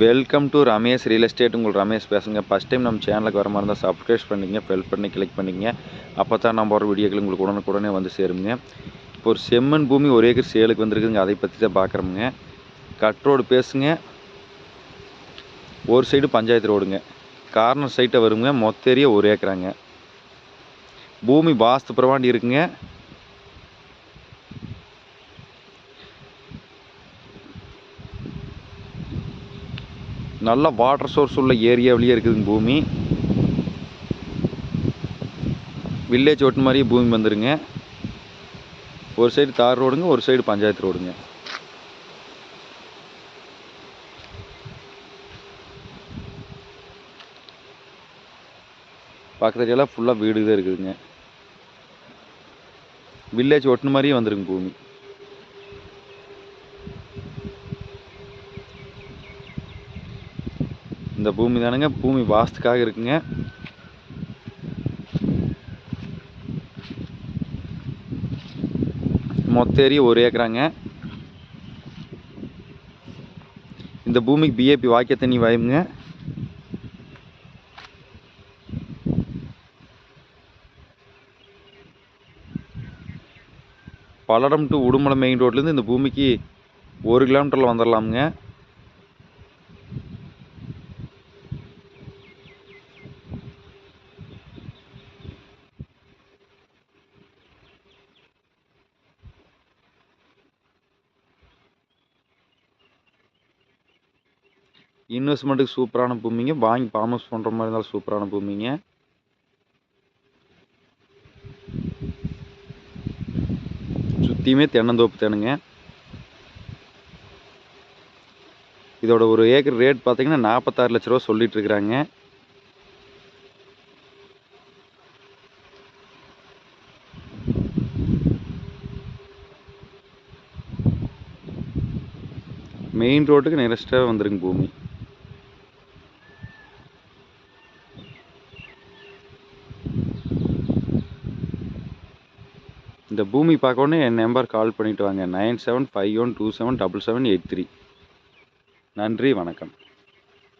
Welcome to Ramesh real estate உங்கள் ரமேஷ் பேசுங்க. First time நம்ம சேனலுக்கு வர மாதிரி இருந்தால் சப்ஸ்கிரைப் பண்ணிக்கங்க பெல் பண்ணி கிளிக் பண்ணிக்கங்க. அப்போ தான் நம்ம வர வீடியோக்கள் உங்களுக்கு உடனுக்குடனே வந்து சேருங்க. இப்போ ஒரு செம்மண் பூமி ஒரு ஏக்கர் சேலுக்கு வந்திருக்குதுங்க. அதை பற்றி தான் பார்க்குறோமுங்க. கட் ரோடு பேசுங்க. ஒரு சைடு பஞ்சாயத்து ரோடுங்க கார்னர் சைட்டை வருங்க. மொத்த ஏரியா ஒரு ஏக்கராங்க. பூமி வாஸ்து பிரவாண்டி இருக்குங்க. நல்ல வாட்டர் சோர்ஸ் உள்ள ஏரியாவிலேயே இருக்குதுங்க பூமி. வில்லேஜ் ஓட்டு மாதிரியே பூமி வந்துடுங்க ஒரு சைடு தார் ரோடுங்க ஒரு சைடு பஞ்சாயத்து ரோடுங்க. பக்கத்துலாம் ஃபுல்லாக வீடு தான் இருக்குதுங்க. வில்லேஜ் ஒட்டுன மாதிரியே வந்துருங்க பூமி. இந்த பூமி தானுங்க. பூமி வாஸ்துக்காக இருக்குங்க. மொத்த ஏரியா ஒரு ஏக்கராங்க. இந்த பூமிக்கு பிஏபி வாக்கிய தண்ணி வாயுங்க. பல்லடம் டு உடுமலை மெயின் ரோட்லேருந்து இந்த பூமிக்கு ஒரு கிலோமீட்டரில் வந்துடலாமுங்க இன்வெஸ்ட்மெண்ட்டுக்கு சூப்பரான பூமிங்க. வாங்கி ஃபார்ம் ஹவுஸ் பண்ணுற மாதிரி இருந்தாலும் சூப்பரான பூமிங்க. சுற்றியுமே தென்னந்தோப்பு தேனுங்க இதோட ஒரு ஏக்கர் ரேட் பார்த்தீங்கன்னா நாற்பத்தாறு லட்ச ரூபா சொல்லிட்டு இருக்கிறாங்க. மெயின் ரோட்டுக்கு நியரஸ்ட்டாக வந்துருங்க பூமி. இந்த பூமி பார்க்கணுன்னு என் நம்பர் கால் பண்ணிவிட்டு வாங்க. Nine seven five one two seven double seven eight three. நன்றி வணக்கம்.